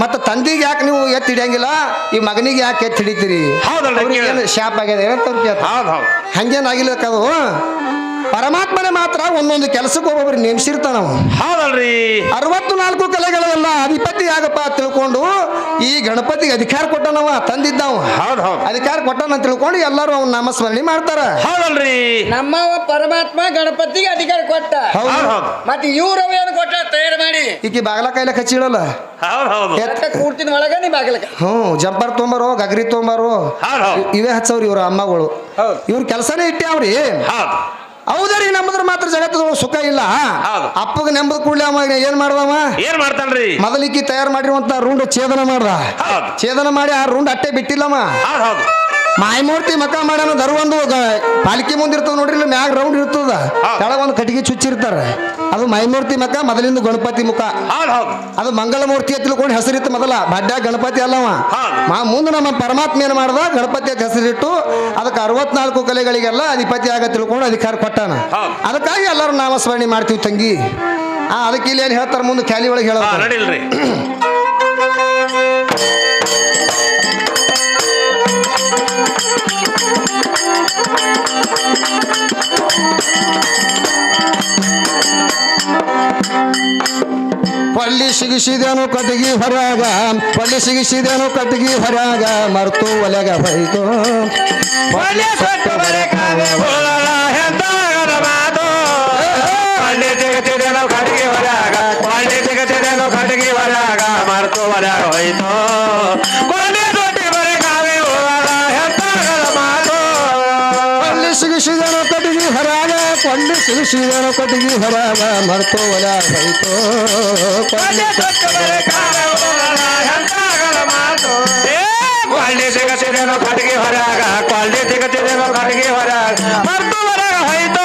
Speaker 1: ಮತ್ತೆ ತಂದಿಗೆ ಯಾಕೆ ನೀವು ಎತ್ತಿ ಹಿಡಿಯಂಗಿಲ್ಲ? ಈ ಮಗನಿಗೆ ಯಾಕೆ ಎತ್ತಿ ಹಿಡಿತೀರಿ? ಶಾಪ್ ಆಗ್ಯದ? ಹೌದು
Speaker 3: ಹೌದ್. ಹೌದ್
Speaker 1: ಹಂಗೇನಾಗಿಲ್ಲಕ್ಕದು ಪರಮಾತ್ಮನೇ ಮಾತ್ರ ಒಂದೊಂದು ಕೆಲಸಕ್ಕೆ ಒಬ್ಬೊಬ್ರು ನೇಮಿಸಿರ್ತಾನ
Speaker 3: ಹೌದಲ್ರಿ.
Speaker 1: ಅರವತ್ತು ನಾಲ್ಕು ಕಲೆಗಳೆಲ್ಲ ಅಧಿಪತಿ ಆಗಪ್ಪ ತಿಳ್ಕೊಂಡು ಈ ಗಣಪತಿಗೆ ಅಧಿಕಾರ ಕೊಟ್ಟನವ ತಂದಿದ್ದಾವ.
Speaker 3: ಹೌದ್ ಹೌದು.
Speaker 1: ಅಧಿಕಾರ ಕೊಟ್ಟನ ತಿಳ್ಕೊಂಡು ಎಲ್ಲರೂ ಅವ್ನ ನಾಮಸ್ಮರಣೆ ಮಾಡ್ತಾರ.
Speaker 3: ಹೌದಲ್ರಿ.
Speaker 2: ನಮ್ಮ ಪರಮಾತ್ಮ ಗಣಪತಿಗೆ ಅಧಿಕಾರ ಕೊಟ್ಟ.
Speaker 1: ಹೌದು.
Speaker 3: ಹೌದು
Speaker 2: ಮತ್ತೆ ಇವ್ರವ ಏನು ಕೊಟ್ಟ ತಯಾರು ಮಾಡಿ?
Speaker 1: ಈಕಿ ಬಾಗಲ ಕೈಲ ಕಚ್ಚಿಡಲ್ಲ.
Speaker 3: ಹೌದು ಹೌದು.
Speaker 2: ಎತ್ತ ಕೂಡ್ತಿನ ಒಳಗ ನೀ ಬಾಗಲಕ
Speaker 1: ಹ್ಞೂ ಜಂಪರ್ ತೊಂಬರು ಗಗ್ರಿ ತೊಂಬರು ಇವೇ ಹಚ್ಚವ್ರಿ ಇವ್ರ ಅಮ್ಮಗಳು.
Speaker 2: ಹೌದು.
Speaker 1: ಇವ್ರ ಕೆಲಸನೇ ಇಟ್ಟ್ಯಾವ್ರಿ
Speaker 3: ಹೌದ್.
Speaker 1: ಹೌದರಿ ನಮ್ಮದ್ರ ಮಾತ್ರ ಜಗತ್ತದೊಳಗೆ ಸುಖ ಇಲ್ಲ. ಅಪ್ಪಗ ನೆಂಬದ ಕೂಡಲೇ ಅವ ಏನ್ ಮಾಡ್ದವ?
Speaker 3: ಏನ್ ಮಾಡ್ತಾನ್ರಿ
Speaker 1: ಮೊದಲಿಕ್ಕಿ ತಯಾರು ಮಾಡಿರುವಂತ ರುಂಡ್ ಛೇದನ ಮಾಡ್ದ. ಛೇದನ ಮಾಡಿ ಆ ರುಂಡ್ ಅಟ್ಟೆ ಬಿಟ್ಟಿಲ್ಲಮ್ಮ ಮಾಯಮೂರ್ತಿ ಮಕ ಮಾಡೋಣ ಒಂದು ಪಾಲಿಕೆ ಮುಂದೆ ಇರ್ತದ ನೋಡ್ರಿ ಇಲ್ಲ ಮ್ಯಾಗ ರೌಂಡ್ ಇರ್ತದ.
Speaker 3: ಕೆಳಗೊಂದು
Speaker 1: ಕೆಳಗ ಒಂದು ಕಟ್ಟಿಗೆ ಚುಚ್ಚಿರ್ತಾರ. ಅದು ಮೈಮೂರ್ತಿ ಮುಖ ಮೊದಲಿಂದ ಗಣಪತಿ ಮುಖ. ಅದು ಮಂಗಳ ಮೂರ್ತಿ ಅಂತ ತಿಳ್ಕೊಂಡು ಹೆಸರಿತ್ತು ಮೊದಲ ಬಡ್ಡ ಗಣಪತಿ ಅಲ್ಲವ ಮುಂದೆ ನಮ್ಮ ಪರಮಾತ್ಮ ಏನು ಮಾಡ್ದ ಗಣಪತಿ ಅಂತ ಹೆಸರಿಟ್ಟು ಅದಕ್ಕೆ ಅರವತ್ನಾಲ್ಕು ಕಲೆಗಳಿಗೆಲ್ಲ ಅಧಿಪತಿ ಆಗ ತಿಳ್ಕೊಂಡು ಅಧಿಕಾರ ಕೊಟ್ಟಾನ. ಅದಕ್ಕಾಗಿ ಎಲ್ಲರೂ ನಾಮಸ್ಮರಣೆ ಮಾಡ್ತೀವಿ ತಂಗಿ. ಆ ಅದಕ್ಕೆ ಇಲ್ಲಿ ಏನು ಹೇಳ್ತಾರೆ ಮುಂದೆ ಖ್ಯಾಲಿ ಒಳಗೆ
Speaker 3: ಹಾ
Speaker 1: ಪಳ್ಳಿ ಸಿಗಿಸಿದೆನು ಕಟ್ಟಿಗೆ ಹೊರಗ ಪಳ್ಳಿ ಸಿಗಿಸಿದೆನು ಕಟ್ಟಿಗೆ ಹೊರಗ ಮರ್ತು ಒಲೆಗ ಬೈತು
Speaker 3: ಒಳ್ಳೆ ಸೊಟ್ಟು ಬರಕಾಗೆ ಎಂತಾಗದ ಮಾತು. ಒಳ್ಳೆ ತೆಗೆತಿದೇನೋ ಕಟ್ಟಿಗೆ ಹೊರಗ, ಒಳ್ಳೆ ತೆಗೆತಿದೇನೋ ಕಟ್ಟಿಗೆ ಹೊರಗ, ಮರ್ತು ಹೊರಗ ಹೋಯ್ತು. ಒಳ್ಳೆ ಸೊಟ್ಟು.
Speaker 1: ಪಳ್ಳಿ ಸಿಗಿಸಿದೇನು ಪಳ್ಳಿ ಸಿಗಿಸಿದೇನು ಕಟ್ಟಿಗೆ ಹೊರಗ ಮರ್ತು ಒಲೆ ಹೋಯ್ತು
Speaker 3: ಒಳ್ಳೆ ಸೊಟ್ಟು ಬರಕಾಗೆ ಹೋಗಲ್ಲ ಎಂತಾಗದ ಮಾತು. ಏ, ಒಳ್ಳೆ ತೆಗೆತಿದೇನೋ ಕಟ್ಟಿಗೆ ಹೊರಗ, ಹೊರಗ, ಮರ್ತು ಹೊರಗ ಹೋಯ್ತು.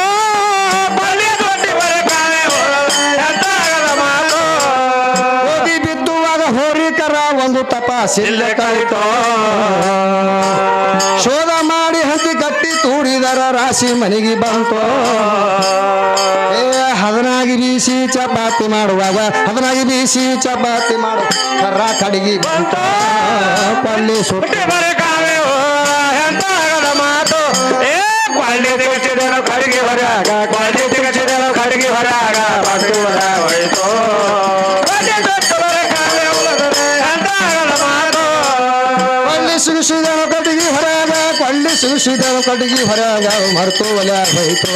Speaker 1: ಹೋರಿಕರ ಒಂದು ತಪಾಸಿಲ್ಲ
Speaker 3: ಕಲಿತೋ
Speaker 1: ಶೋಧ ತೂರಿದರ ರಾಶಿ ಮನೆಗೆ ಬಂತು. ಏ ಹದನಾಗಿ ಬೀಸಿ ಚಪಾತಿ ಮಾಡುವಾಗ ಹದನಾಗಿ ಬೀಸಿ ಚಪಾತಿ ಮಾಡು. ಕರ್ರ ಕಡಿಗೆ ಬಂತ. ಪಳ್ಳಿ ಸುಟ್ಟಿ.
Speaker 3: ಹುಟ್ಟಿ ಬರಕಾವೆ ಓ, ಎಂತಾಗದ ಮಾತು? ಏ ಕೊಳ್ಳಿ ಕಡಿಗೆ ಬರಾಗ ಕ್ವಾಲ್ಟಿ
Speaker 1: ಸಿಗಿಸಿದನು ಹೊರ ಹೊರಗ ಮರ್ತು ಒಲೆ
Speaker 3: ಬೈತೋ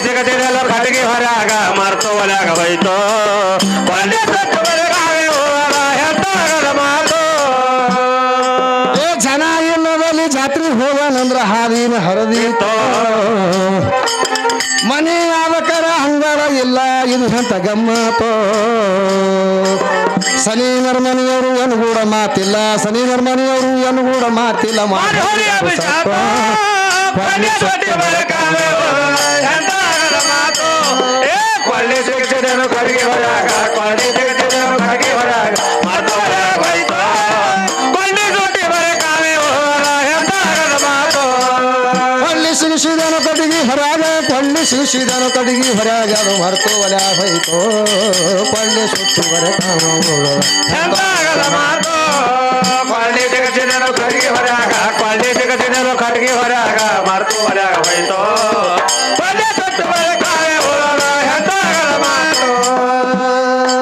Speaker 3: ಸಿಗತಿದೇನೋ ಕಟ್ಟಿಗೆ ಹೊರಗ ಮರ್ತು ಒಳಗ ಹೋಯ್ತು.
Speaker 1: ಜನ ಇಲ್ಲದಲ್ಲಿ ಜಾತ್ರೆ ಹೋಗನಂದ್ರ ಹಾದಿನ ಹರದಿತೋ ಮನೆ ಯಾವಕರ ಹಂಗಾರ ಇಲ್ಲ ಇದು ಅಂತ ಗಮ್ಮತ್ತೋ. ಸನಿ ನರ್ಮನಿಯವರು ಕೂಡ ಮಾತಿಲ್ಲ. ಸನಿ ನರ್ಮನಿಯವರು ಕೂಡ ಮಾತಿಲ್ಲ
Speaker 3: ಕಟ್ಟಿಗೆ ಹೊರಗ. ಕೊಳ್ಳೆ ಸಿಗತಿದೇನೋ ಕಟ್ಟಿಗೆ ಹೊರಗ ಮರ್ತು ಒಳಗ ಹೋಯ್ತು ಕೊಳ್ಳೆ ತೊಟ್ಟು ಬರಕಾವೆ ಉಳದ ಹೆಂತಾಗಲ ಮಾತು
Speaker 1: ಕೊಳ್ಳಿ ಸಿಗಿಸಿದನು ಕಟ್ಟಿಗೆ ಹೊರಗ ಕೊಳ್ಳಿ ಸಿಗಿಸಿದನು ಕಟ್ಟಿಗೆ ಹೊರಗ ಅದು ಮರ್ತು ಒಲೆ ಹೋಯ್ತು ಕೊಳ್ಳಿ ಸುತ್ತು ಬರೆ ಕಾಮ
Speaker 3: ಎಂತಾಗದ ಮಾತು ಕೊಳ್ಳಿ ಸಿಗತಿದೇನೋ ಕಟ್ಟಿಗೆ ಹೊರಗ ಕೊಳ್ಳಿ ಸಿಗತಿದೇನೋ ಕಟ್ಟಿಗೆ ಹೊರಗ ಮರ್ತು ಹೊರಗ ಹೋಯ್ತು ಕೊಳ್ಳೆ ತೊಟ್ಟು ಬರಕಾವೆ ಉಳದ ಎಂತಾಗದ ಮಾತು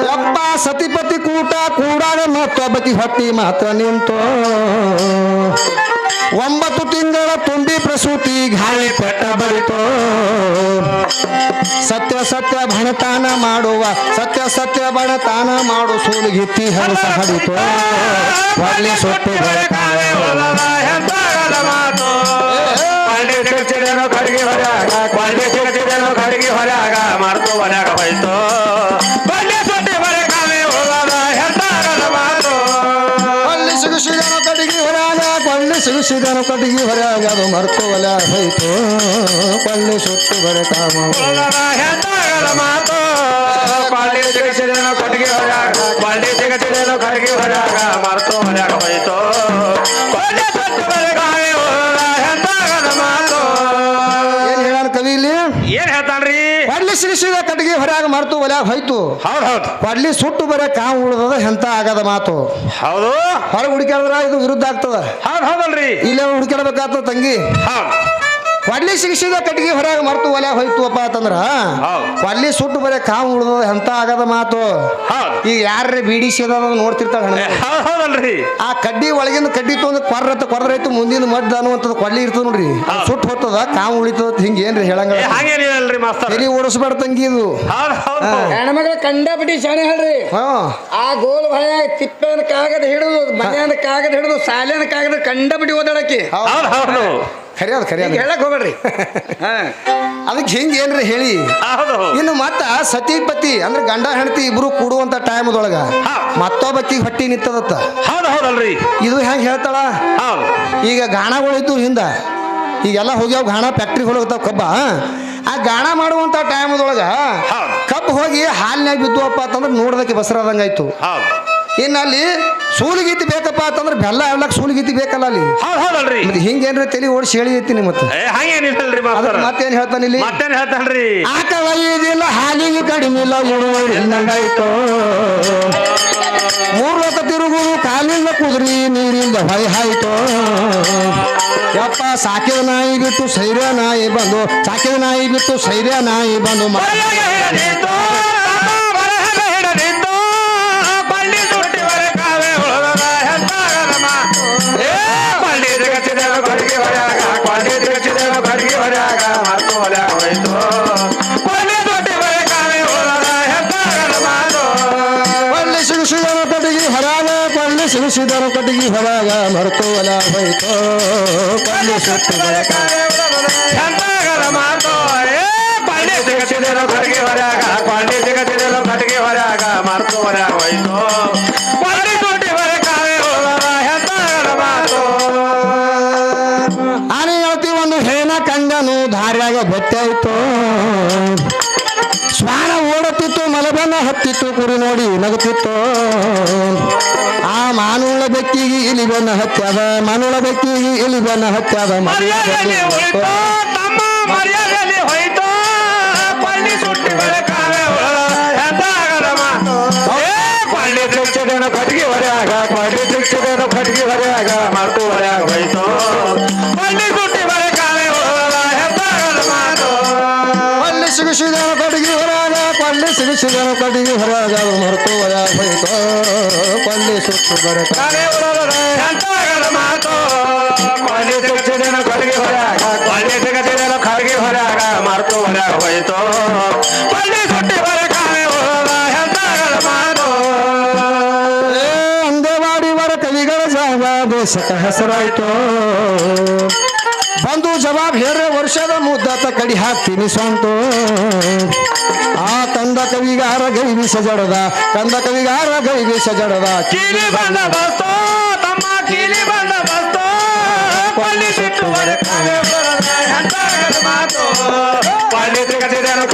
Speaker 1: ಯಪ್ಪ ಸತಿಪತಿ ಕೂಟ ಕೂಡಾಗ ಮತ್ತೊಬ್ಬತಿ ಹೊಟ್ಟಿ ಮಾತ್ರ ನಿಂತು ಒಂಬತ್ತು ತಿಂಗಳ ತುಂಬಿ ಪ್ರಸೂತಿ ಮಾಡುವ ಸತ್ಯ ಸತ್ಯ ಬಣತಾನ ಮಾಡು ಸೂಲಿಗಿತ್ತಿ ಹರಸ ಹಡಿತೋ ಒಳ್ಳೆ ಸೊಟ್ಟು
Speaker 3: ಬರಕಾವೆ
Speaker 1: ಬರಕಾವೆ
Speaker 3: ಉಳದ ಎಂತಾಗದ ಮಾತು ಕೊಳ್ಳಿ ಸಿಗತಿದೇನೋ ಕಟ್ಟಿಗೆ ಹೊರಗ ಕೊಳ್ಳಿ ಸಿಗತಿದೇನೋ ಕಟ್ಟಿಗೆ ಹೊರಗ ಮರ್ತು ಹೊರಗ ಹೋಯ್ತು. ಕೊಳ್ಳಿ ತೊಟ್ಟು ಬರಕಾವೆ ಉಳದ ಎಂತಾಗದ ಮಾತು.
Speaker 1: ಕೊಳ್ಳಿ ಸಿಗಿಸಿದನು ಕಟ್ಟಿಗೆ ಹೊರಗ ಕೊಳ್ಳಿ ಸಿಗಿಸಿದನು ಕಟ್ಟಿಗೆ ಹೊರಗ ಅದು ಮರ್ತು ಒಲೆ ಹೋಯ್ತು. ಕೊಳ್ಳಿ ಸುತ್ತು ಬರೆ ಕಾಮ
Speaker 3: ಉಳದ
Speaker 1: ಏನ್
Speaker 3: ಹೇಳ್ತಾನ್ರಿ
Speaker 1: ಕೊಡ್ಲಿ ಸಿಡಿಸಿದ ಕಟ್ಟಿಗೆ ಹೊರಗ ಮರ್ತು ಒಲ್ಯಾಗ ಹೋಯ್ತು.
Speaker 3: ಹೌದ್ ಹೌದ್.
Speaker 1: ಕೊಡ್ಲಿ ಸುಟ್ಟು ಬರ ಕಾವು ಉಳ್ದದ ಎಂತ ಆಗದ ಮಾತು.
Speaker 3: ಹೌದು.
Speaker 1: ಹೊರಗೆ ಹುಡುಕ್ಯಾಡಿದ್ರ ಇದು ವಿರುದ್ಧ ಆಗ್ತದ.
Speaker 3: ಹೌದ್ ಹೌದಲ್ರಿ.
Speaker 1: ಇಲ್ಲೇ ಹುಡುಕ್ಯಾಡ್ಬೇಕಾಗ್ತದ ತಂಗಿ?
Speaker 3: ಹೌದ್.
Speaker 1: ಕೊಡ್ಲಿ ಸಿಗಿಸಿದ ಕಟ್ಟಿಗೆ ಹೊರಗೆ ಮರ್ತು ಒಲೆ ಹೋಯ್ತು ಅಪ್ಪ ಅಂತಂದ್ರ. ಕೊಡ್ಲಿ ಸುಟ್ಟು ಬರೇ ಕಾವು ಉಳ್ದದ ಎಂತ ಆಗದ ಮಾತು?
Speaker 3: ಹೌದ್.
Speaker 1: ಈಗ ಯಾರೇ ಬಿಡಿ ಸೇದ ನೋಡ್ತಿರ್ತಾಳೆ ಆ ಕಡ್ಡಿ ಒಳಗಿಂದ ಕಡ್ಡಿ ತೊಂದ್ರೆ ಕೊರ್ರತ್ತ ಕೊರ್ರೈತು ಮುಂದಿನ ಮದ್ದು ಅನ್ನುವಂಥದ್ದು ಕೊಡ್ಲಿ ಇರ್ತದ ನೋಡ್ರಿ. ಸುಟ್ಟು ಹೋಗ್ತದ ಕಾವು ಉಳಿತದ ಹಿಂಗ ಏನ್ರಿ ಹೇಳಂಗ ಎಲ್ಲಿ ಓಡಿಸ್ಬೇಡ ತಂಗಿ ಇದು.
Speaker 2: ಹೆಣ್ಮಗಳ ಕಂಡಪಟ್ಟಿ ಶಾಣೆ ಹೇಳ್ರಿ.
Speaker 1: ಹಾ.
Speaker 2: ಆ ಗೋಲ್ ಭಯ ತಿಪ್ಪನ ಕಾಗದ ಹಿಡಿದು ಮನೆಯನ್ನ ಕಾಗದ ಹಿಡಿದು ಸಾಲಿನ ಕಾಗದ ಕಂಡಪಟ್ಟಿ ಬಿಡಿ
Speaker 3: ಹೌದ್ ಹೌದು.
Speaker 1: ಖರೆ ಅದು ಖರೆ ಅದು
Speaker 2: ಹೇಳಕ್ ಹೋಗ್ಬೇಡ್ರಿ.
Speaker 1: ಅದಕ್ಕೆ ಹಿಂಗ ಏನ್ರಿ ಹೇಳಿ?
Speaker 3: ಹೌದು.
Speaker 1: ಇನ್ನು ಮತ್ತ ಸತಿಪತಿ ಅಂದ್ರೆ ಗಂಡ ಹೆಂಡತಿ ಇಬ್ರು ಕೂಡುವಂತ ಟೈಮ್ದೊಳಗ. ಮತ್ತೊಬ್ಬಕ್ಕಿ ಹೊಟ್ಟಿ ನಿಂತದತ್ತ.
Speaker 3: ಹೌದು ಹೌದಲ್ರಿ.
Speaker 1: ಇದು ಹೆಂಗೆ ಹೇಳ್ತಾಳ?
Speaker 3: ಈಗ
Speaker 1: ಈಗ ಗಾಣಗಳಿದ್ದು ಹಿಂದ. ಈಗೆಲ್ಲ ಹೋಗ್ಯಾವ ಗಾಣ ಫ್ಯಾಕ್ಟ್ರಿ ಹೋಗ್ತಾವ ಕಬ್ಬ. ಆ ಗಾಣ ಮಾಡುವಂತ ಟೈಮ್ದೊಳಗ. ಕಬ್ಬು ಹೋಗಿ ಹಾಲಿನಾಗ ಬಿದ್ದುವಪ್ಪ ಅಂತಂದ್ರೆ ನೋಡೋದಕ್ಕೆ ಬಸರಾದಂಗಾಯ್ತು. ಇನ್ನು ಅಲ್ಲಿ ಸೂಲಿಗೀತಿ ಬೇಕಪ್ಪ ಅಂತಂದ್ರೆ ಬೆಲ್ಲ ಹೇಳಕ್ ಸೂಲಿಗೀತಿ ಬೇಕಲ್ಲ ಅಲ್ಲಿ.
Speaker 3: ಹೌದ್ ಹೌದಲ್ರಿ.
Speaker 1: ಮತ್ತೆ ಹಿಂಗೇನ್ರಿ ತಲೆ ಓಡಿಸಿ ಹೇಳಿ ಐತಿ ಮತ್ತೆ.
Speaker 3: ಏ ಹಂಗೇನಿಲ್ಲಲ್ರಿ ಮಾಸ್ತರ್
Speaker 1: ಮತ್ತೇನ್ ಹೇಳ್ತಾನೆ ಇಲ್ಲಿ?
Speaker 3: ಮತ್ತೇನ್ ಹೇಳ್ತಾನ್ರಿ?
Speaker 1: ಆಕಳ ಇದಿಲ್ಲ ಹಾಲಿಗೆ ಕಡಿಮೆ ಇಲ್ಲ ಇಳುವರಿ ಇಲ್ಲಂಗಾಯ್ತು ಮೂರು ಲೋಕ ತಿರುಗುದು ಕಾಲಿಂದ ಕುದುರಿ ನೀರಿಂದ ಹೊಯ್ ಹಾಯ್ತು. ಯಪ್ಪ ಸಾಕಿದ ನಾಯಿ ಬಿಟ್ಟು ಸೈರ್ಯ ನಾಯಿ ಬಂದು ಸಾಕಿದ ನಾಯಿ ಬಿಟ್ಟು ಸೈರ್ಯ ನಾಯಿ ಬಂದು ಕೊಳ್ಳಿ ಸಿಗಿಸಿದನು ಕಟ್ಟಿಗೆ ಹೊರಗ ಮರೆತು ಸುತ್ತು ಬೆಳಕ
Speaker 3: ಬಳ್ಳಿ ಸಿಗತಿದೇನೋ ಕಟ್ಟಿಗೆ ಹೋಯ್ತು. ಉಳದದ ಹೆಂತಾಗದ ಮಾತು.
Speaker 1: ಆನೆ ಹೇಳ್ತೀವಿ ಒಂದು ಹೇನ ಕಂಡನು. ದಾರ್ಯಾಗ ಬೆತ್ತಾಯ್ತು ಹತ್ತಿತ್ತು ಕುರಿ ನೋಡಿ ನಗುತ್ತಿತ್ತು. ಆ ಮಾನುಳ ಬೆಕ್ಕಿಗೆ ಇಲಿ ಬನ್ನ ಹತ್ಯಾದ ಮಾನುಳ ಬೆಕ್ಕಿಗೆ ಇಲಿ ಬನ್ನ ಹತ್ಯಾದ
Speaker 3: ಕಟ್ಟಿಗೆ ಹೊರೆಯಾಗ ಪಳ್ಳಿ ಶಿಕ್ಷಕನ ಕಟ್ಟಿಗೆ ಹೊರೆಯಾಗ ಮಾತು ಹೊರೆಯಾಗ ಹೋಯ್ತು. ಎಂತಾಗಲ ಮಾತು? ಹೊರಗ ಹೊರಗ ಮರ್ತು ಹೋಯ್ತು. ಸುಟ್ಟಿ ಮಾತು?
Speaker 1: ಅಂದೇವಾಡಿ ವರ ಜಾಗ ದೇಶಕ್ಕೆ ಹೆಸರಾಯ್ತು. ಬಂದು ಜವಾಬ್ ಹೇರ ವರ್ಷದ ಮುದ್ದಾತ ಕಡಿ ಹಾಕ್ತೀನಿ ಸ್ವಂತು. ಕಂದ ಗೈ ವಿಷ ಜಡದ ಕಂದ ಕವಿಗಾರ ಗೈವಿಸ ಜಡದ
Speaker 3: ಕೀಲಿ ಬಂದ ಬಸ್ತೋ ತಮ್ಮ ಕೀಲಿ ಬಂದ ಬಸ್ತೋ ಕೊಳ್ಳಿ ಸುಟ್ಟು ಬರೆ ಮಾತು. ಕೊಳ್ಳಿ ತೆಗೆದೇನೋ